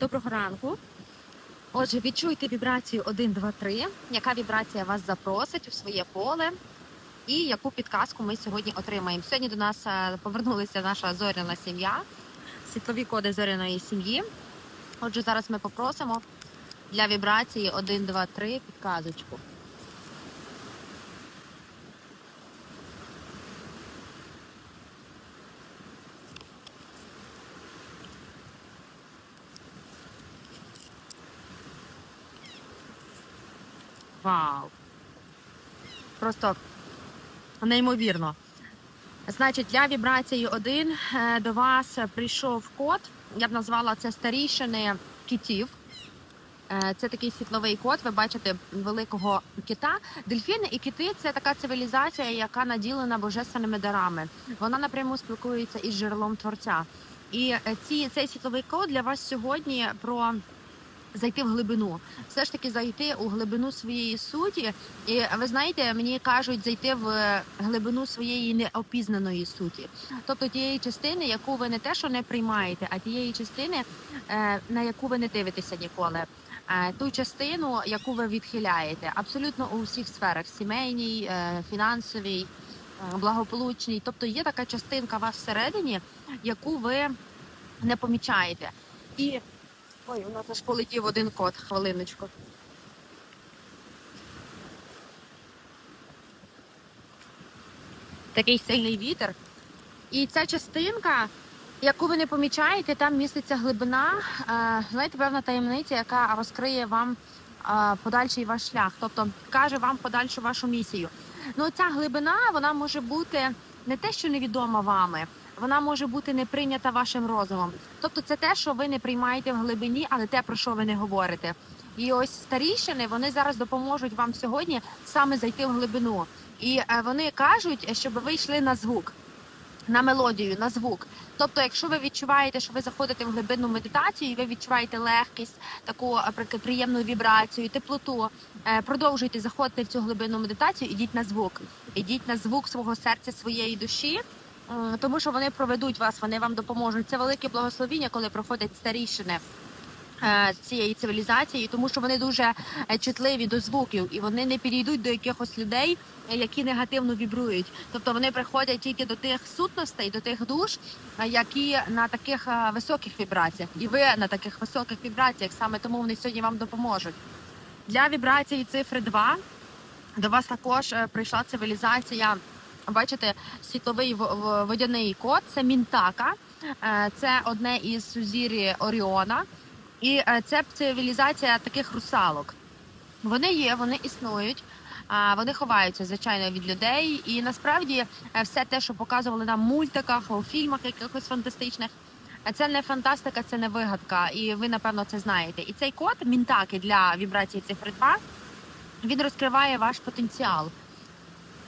Доброго ранку. Отже, відчуйте вібрацію 1, 2, 3. Яка вібрація вас запросить у своє поле? І яку підказку ми сьогодні отримаємо? Сьогодні до нас е, повернулася наша зоряна сім'я, світлові коди зоряної сім'ї. Отже, зараз ми попросимо для вібрації 1, 2, 3 підказочку. Вау! Просто неймовірно. Значить, для вібрації 1 е, до вас прийшов код. Я б назвала це старішини китів. Е, Це такий світловий код. Ви бачите великого кита. Дельфіни і кити це така цивілізація, яка наділена божественними дарами. Вона напряму спілкується із джерелом творця. І е, ці, цей світловий код для вас сьогодні про зайти в глибину, все ж таки зайти у глибину своєї суті. І ви знаєте, мені кажуть зайти в глибину своєї неопізнаної суті, тобто тієї частини, яку ви не те, що не приймаєте, а тієї частини, е, на яку ви не дивитеся ніколи. Е, Ту частину, яку ви відхиляєте, абсолютно у всіх сферах: сімейній, е, фінансовій, е, благополучній. Тобто є така частинка вас всередині, яку ви не помічаєте. І Ой, у нас аж полетів один кот, хвилиночку. Такий сильний вітер. І ця частинка, яку ви не помічаєте, там міститься глибина, е, знаєте, певна таємниця, яка розкриє вам е, подальший ваш шлях, тобто каже вам подальшу вашу місію. Ну, ця глибина вона може бути не те, що невідома вами, вона може бути не прийнята вашим розумом. Тобто, це те, що ви не приймаєте в глибині, але те, про що ви не говорите. І ось старішини вони зараз допоможуть вам сьогодні саме зайти в глибину. І е, вони кажуть, щоб ви йшли на звук. На мелодію, на звук. Тобто, якщо ви відчуваєте, що ви заходите в глибинну медитацію, і ви відчуваєте легкість, таку наприклад, приємну вібрацію, теплоту, е, продовжуйте заходити в цю глибинну медитацію, ідіть на звук, ідіть на звук свого серця, своєї душі, тому що вони проведуть вас, вони вам допоможуть. Це велике благословіння, коли проходять старішини. е, Цієї цивілізації, тому що вони дуже е, чутливі до звуків, і вони не підійдуть до якихось людей, е, які негативно вібрують. Тобто вони приходять тільки до тих сутностей, до тих душ, які на таких високих вібраціях, і ви на таких високих вібраціях. Саме тому вони сьогодні вам допоможуть. Для вібрації цифри 2 до вас також прийшла цивілізація. Бачите, світловий водяний код це Мінтака, Е, це одне із сузір'ї Оріона, і е, це цивілізація таких русалок. Вони є, вони існують. Вони ховаються звичайно від людей, і насправді е, все те, що показували нам в мультиках, у фільмах якихось фантастичних, це не фантастика, це не вигадка, і ви напевно це знаєте. І цей код мінтаки для вібрації цифри 2, він розкриває ваш потенціал.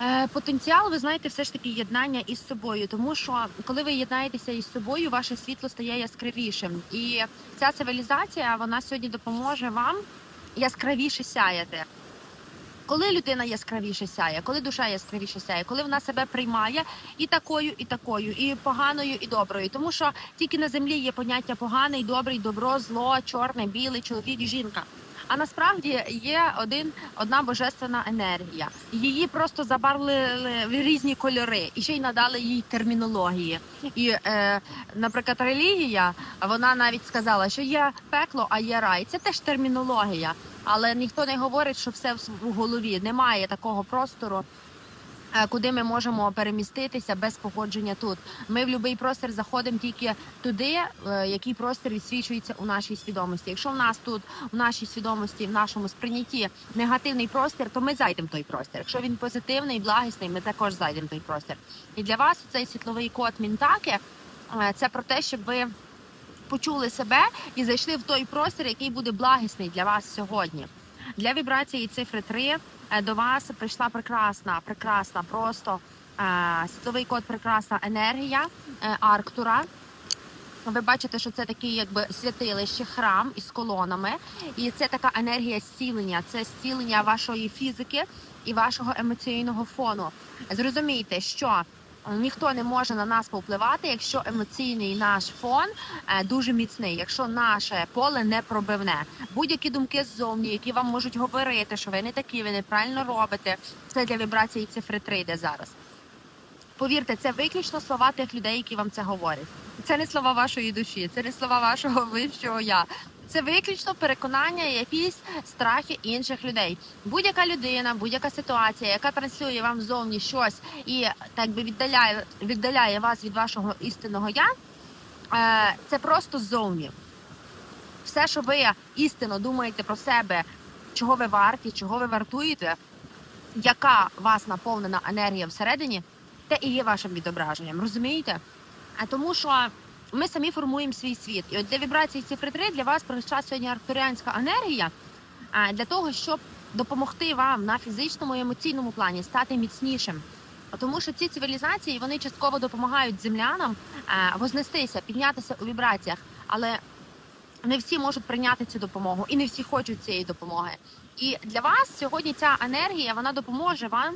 Е, Потенціал, ви знаєте, все ж таки єднання із собою, тому що коли ви єднаєтеся із собою, ваше світло стає яскравішим. І ця цивілізація вона сьогодні допоможе вам яскравіше сяяти. Коли людина яскравіше сяє, коли душа яскравіше сяє, коли вона себе приймає і такою, і такою, і поганою, і доброю, тому що тільки на землі є поняття поганий, добрий, добро, зло, чорне, білий, чоловік жінка. А насправді є один одна божественна енергія. Її просто забарвили в різні кольори і ще й надали їй термінології. І, е, наприклад, релігія вона навіть сказала, що є пекло, а є рай. Це теж термінологія. Але ніхто не говорить, що все в голові. Немає такого простору, куди ми можемо переміститися без погодження тут. Ми в будь-який простір заходимо тільки туди, е, який простір відсвічується у нашій свідомості. Якщо в нас тут у нашій свідомості, в нашому сприйнятті негативний простір, то ми зайдемо в той простір. Якщо він позитивний, благісний, ми також зайдемо в той простір. І для вас цей світловий код Мінтаки е, це про те, щоб ви почули себе і зайшли в той простір, який буде благісний для вас сьогодні. Для вібрації цифри 3 е, до вас прийшла прекрасна, прекрасна, просто е, світловий код, прекрасна енергія е, Арктура. Ви бачите, що це такий якби святилище, храм із колонами, і це така енергія зцілення, це зцілення вашої фізики і вашого емоційного фону. Зрозумійте, що ніхто не може на нас повпливати, якщо емоційний наш фон е, дуже міцний, якщо наше поле не пробивне. Будь-які думки ззовні, які вам можуть говорити, що ви не такі, ви неправильно робите. Це для вібрації цифри 3 йде зараз. Повірте, це виключно слова тих людей, які вам це говорять. Це не слова вашої душі, це не слова вашого вищого я. Це виключно переконання, якісь страхи інших людей. Будь-яка людина, будь-яка ситуація, яка транслює вам зовні щось і так би віддаляє, віддаляє вас від вашого істинного я, е, це просто ззовні. Все, що ви істинно думаєте про себе, чого ви варті, чого ви вартуєте, яка вас наповнена енергія всередині, те і є вашим відображенням. Розумієте? А тому що ми самі формуємо свій світ. І от для вібрації цифри 3 для вас прийшла сьогодні арктуріанська енергія для того, щоб допомогти вам на фізичному і емоційному плані стати міцнішим. Тому що ці цивілізації вони частково допомагають землянам вознестися, піднятися у вібраціях, але не всі можуть прийняти цю допомогу і не всі хочуть цієї допомоги. І для вас сьогодні ця енергія вона допоможе вам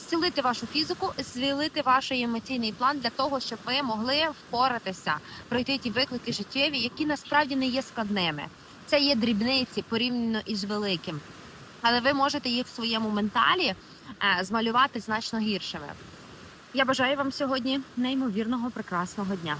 зцілити вашу фізику, зцілити ваш емоційний план для того, щоб ви могли впоратися, пройти ті виклики життєві, які насправді не є складними. Це є дрібниці порівняно із великим, але ви можете їх в своєму менталі е, змалювати значно гіршими. Я бажаю вам сьогодні неймовірного прекрасного дня.